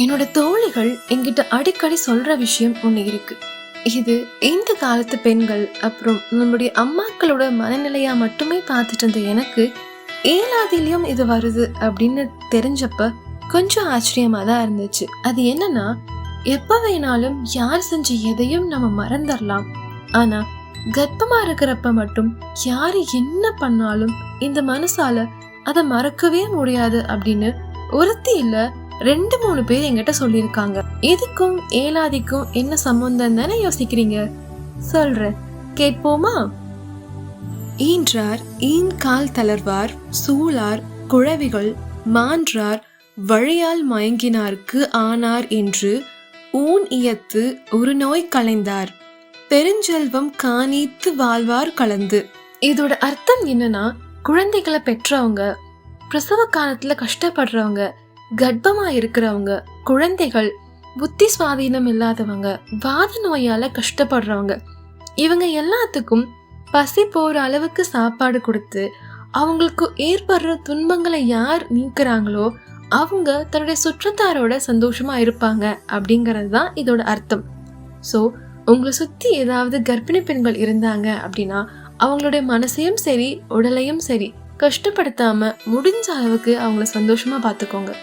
என்னோட தோழிகள் என்கிட்ட அடிக்கடி சொல்ற விஷயம் ஒன்று இருக்கு. இது இந்த காலத்து பெண்கள் அப்புறம் நம்முடைய அம்மாக்களோட மனநிலையா மட்டுமே பார்த்துட்டு இருந்த எனக்கு ஏலாதிலையும் இது வருது அப்படின்னு தெரிஞ்சப்ப கொஞ்சம் ஆச்சரியமா தான் இருந்துச்சு. அது என்னன்னா எப்ப வேணாலும் யார் செஞ்ச எதையும் நம்ம மறந்துடலாம் ஆனா கர்ப்பமா இருக்கிறப்ப மட்டும் யாரு என்ன பண்ணாலும் இந்த மனசால அதை மறக்கவே முடியாது அப்படின்னு ஒருத்தி இல்லை ரெண்டு மூணு பேர் என்கிட்ட சொல்லியிருக்காங்க. இதுக்கும் ஏலாதிக்கும் என்ன சம்பந்தம் தானே யோசிக்கிறீங்க? சொல்றேன். கேட்போமா? ஈன்றார் ஈன் கால் தளர்வார் சூளார் குழவிகள் மான்றார் வழியால் மயங்கினார்க்கு ஆனார் என்று ஊன் இயத்து ஒரு நோய் களைந்தார். பெருஞ்செல்வம் காணீத்து வாழ்வார் கலந்து. இதோட அர்த்தம் என்னன்னா குழந்தைகளை பெற்றவங்க பிரசவ காலத்துல கஷ்டப்படுறவங்க கர்ப்பமா இருக்கிறவங்க குழந்தைகள் புத்தி சுவாதீனம் இல்லாதவங்க வாத நோயால கஷ்டப்படுறவங்க இவங்க எல்லாத்துக்கும் பசி போற அளவுக்கு சாப்பாடு கொடுத்து அவங்களுக்கு ஏற்படுற துன்பங்களை யார் நீக்கிறாங்களோ அவங்க தன்னுடைய சுற்றத்தாரோட சந்தோஷமா இருப்பாங்க அப்படிங்கிறது தான் இதோட அர்த்தம். ஸோ உங்களை சுத்தி ஏதாவது கர்ப்பிணி பெண்கள் இருந்தாங்க அப்படின்னா அவங்களுடைய மனசையும் சரி உடலையும் சரி கஷ்டப்படுத்தாம முடிஞ்ச அளவுக்கு அவங்கள சந்தோஷமா பார்த்துக்கோங்க.